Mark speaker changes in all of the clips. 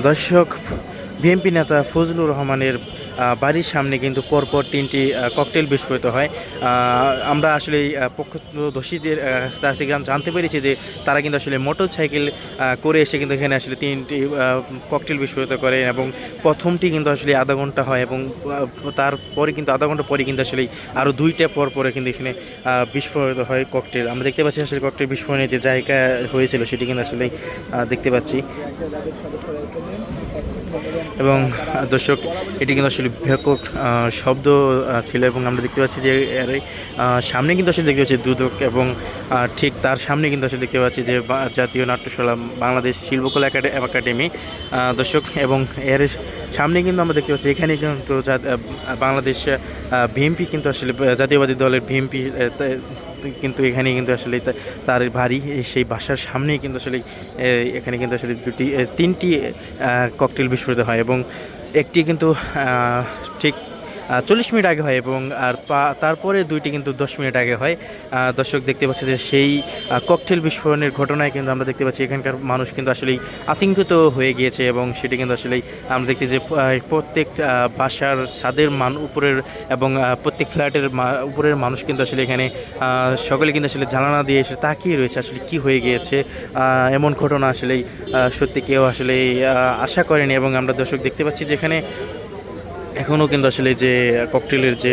Speaker 1: দর্শক বিএনপি নেতা ফজলুর রহমানের বাড়ির সামনে কিন্তু পরপর তিনটি ককটেল বিস্ফোরিত হয়। আমরা আসলে প্রত্যক্ষদর্শীদের কাছে জানতে পেরেছি যে তারা কিন্তু আসলে মোটর সাইকেল করে এসে কিন্তু এখানে আসলে তিনটি ককটেল বিস্ফোরিত করে এবং প্রথমটি কিন্তু আসলে আধা ঘণ্টা হয় এবং তারপরে কিন্তু আধা ঘণ্টা পরে কিন্তু আসলে আরও দুইটা পর পরে কিন্তু এখানে বিস্ফোরিত হয় ককটেল। আমরা দেখতে পাচ্ছি আসলে ককটেল বিস্ফোরণের যে জায়গা হয়েছিল সেটি কিন্তু আসলে দেখতে পাচ্ছি। এবং দর্শক, এটি কিন্তু আসলে ব্যাপক আহ, শব্দ ছিল এবং আমরা দেখতে পাচ্ছি যে এর সামনে কিন্তু আসলে দেখতে পাচ্ছি দুদক এবং ঠিক তার সামনে কিন্তু আসলে দেখতে পাচ্ছি যে জাতীয় নাট্যশালা বাংলাদেশ শিল্পকলা একাডে- একাডেমি দর্শক এবং এর সামনে কিন্তু আমরা দেখতে পাচ্ছি এখানে কিন্তু বাংলাদেশ বিএমপি কিন্তু আসলে জাতীয়বাদী দলের বিএমপি কিন্তু এখানে কিন্তু আসলে তার বাড়ি সেই বাসার সামনেই কিন্তু আসলে এখানে কিন্তু আসলে দুটি তিনটি ককটেল বিস্ফোরিত হয় এবং একটি কিন্তু ঠিক চল্লিশ মিনিট আগে হয় এবং, আর তারপরে দুইটি কিন্তু দশ মিনিট আগে হয়। দর্শক দেখতে পাচ্ছি যে সেই ককটেল বিস্ফোরণের ঘটনায় কিন্তু আমরা দেখতে পাচ্ছি এখানকার মানুষ কিন্তু আসলেই আতঙ্কিত হয়ে গিয়েছে এবং সেটি কিন্তু আসলেই আমরা দেখতে যে প্রত্যেক বাসার ছাদের মান, উপরের এবং প্রত্যেক ফ্ল্যাটের উপরের মানুষ কিন্তু আসলে এখানে সকলে কিন্তু আসলে জানালা দিয়ে এসে তাকিয়ে রয়েছে আসলে কি হয়ে গিয়েছে। এমন ঘটনা আসলেই সত্যি কেউ আসলে আশা করেনি এবং আমরা দর্শক দেখতে পাচ্ছি যে এখানে এখনও কিন্তু আসলে যে ককটেলের যে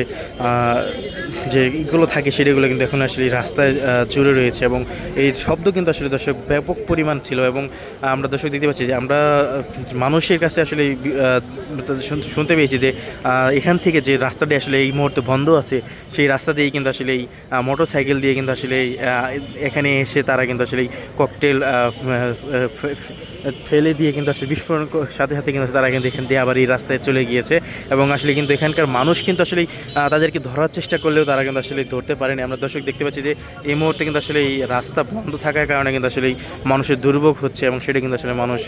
Speaker 1: যে ইগুলো থাকে সেগুলো কিন্তু এখন আসলে রাস্তায় জুড়ে রয়েছে এবং এই শব্দ কিন্তু আসলে দর্শক ব্যাপক পরিমাণ ছিল এবং আমরা দর্শক দেখতে পাচ্ছি যে আমরা মানুষের কাছে আসলে শুনতে পেয়েছি যে এখান থেকে যে রাস্তাটি আসলে এই মুহূর্তে বন্ধ আছে, সেই রাস্তা দিয়েই কিন্তু আসলে এই মোটর সাইকেল দিয়ে কিন্তু আসলে এখানে এসে তারা কিন্তু আসলে এই ককটেল ফেলে দিয়ে কিন্তু আসলে বিস্ফোরণ সাথে সাথে কিন্তু তারা কিন্তু এখান দিয়ে আবার এই রাস্তায় চলে গিয়েছে এবং আসলে কিন্তু এখানকার মানুষ কিন্তু আসলে তাদেরকে ধরার চেষ্টা করলেও তারা কিন্তু আসলে ধরতে পারেনি। আমরা দর্শক দেখতে পাচ্ছি যে এই মুহূর্তে কিন্তু আসলে এই রাস্তা বন্ধ থাকার কারণে কিন্তু আসলে মানুষের দুর্ভোগ হচ্ছে এবং সেটা কিন্তু আসলে মানুষ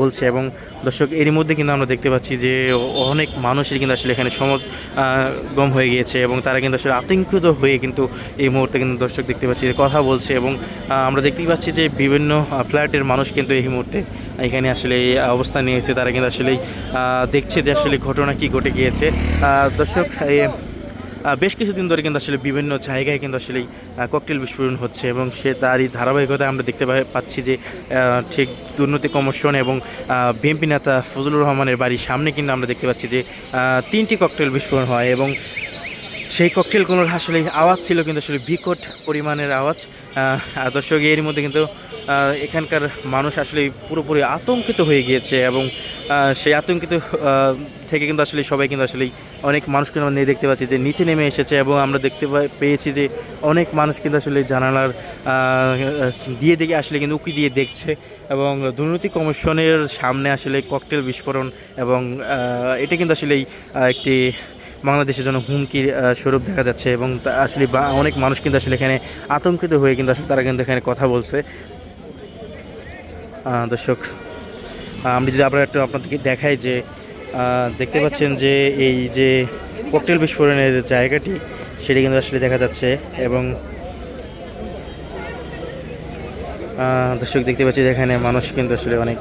Speaker 1: বলছে এবং দর্শক এরই মধ্যে কিন্তু আমরা দেখতে পাচ্ছি যে অনেক মানুষের কিন্তু আসলে এখানে সম গম হয়ে গিয়েছে এবং তারা কিন্তু আসলে আতঙ্কিত হয়ে কিন্তু এই মুহূর্তে কিন্তু দর্শক দেখতে পাচ্ছি কথা বলছে এবং আমরা দেখতেই পাচ্ছি যে বিভিন্ন ফ্ল্যাটের মানুষ কিন্তু এই মুহূর্তে এখানে আসলে অবস্থান নিয়েছে। তারা কিন্তু আসলেই দেখছে যে আসলে ঘটনা কি ঘটে গিয়েছে। দর্শক বেশ কিছুদিন ধরে কিন্তু আসলে বিভিন্ন জায়গায় কিন্তু আসলে ককটেল বিস্ফোরণ হচ্ছে এবং সে তারই ধারাবাহিকতায় আমরা দেখতে পাচ্ছি যে ঠিক দুর্নীতি কমিশন এবং বিএনপি নেতা ফজলুর রহমানের বাড়ির সামনে কিন্তু আমরা দেখতে পাচ্ছি যে তিনটি ককটেল বিস্ফোরণ হয় এবং সেই ককটেল ককটেলগুলোর আসলে আওয়াজ ছিল কিন্তু আসলে বিকট পরিমাণের আওয়াজ। দর্শক এর মধ্যে কিন্তু এখানকার মানুষ আসলে পুরোপুরি আতঙ্কিত হয়ে গিয়েছে এবং সেই আতঙ্কিত থেকে কিন্তু আসলে সবাই কিন্তু আসলে অনেক মানুষ কিন্তু আমরা দেখতে পাচ্ছি যে নিচে নেমে এসেছে এবং আমরা দেখতে পেয়েছি যে অনেক মানুষ কিন্তু আসলে জানালার দিয়ে দিকে আসলে কিন্তু উকি দিয়ে দেখছে এবং দুর্নীতি কমিশনের সামনে আসলে ককটেল বিস্ফোরণ এবং এটা কিন্তু আসলেই একটি বাংলাদেশের জন্য হুমকির স্বরূপ দেখা যাচ্ছে এবং আসলে অনেক মানুষ কিন্তু আসলে এখানে আতঙ্কিত হয়ে কিন্তু আসলে তারা কিন্তু এখানে কথা বলছে। দর্শক আমি যদি আবার একটু আপনাদেরকে দেখাই যে দেখতে পাচ্ছেন যে এই যে ককটেল বিস্ফোরণের জায়গাটি, সেটি কিন্তু আসলে দেখা যাচ্ছে এবং দর্শক দেখতে পাচ্ছি এখানে মানুষ কিন্তু আসলে অনেক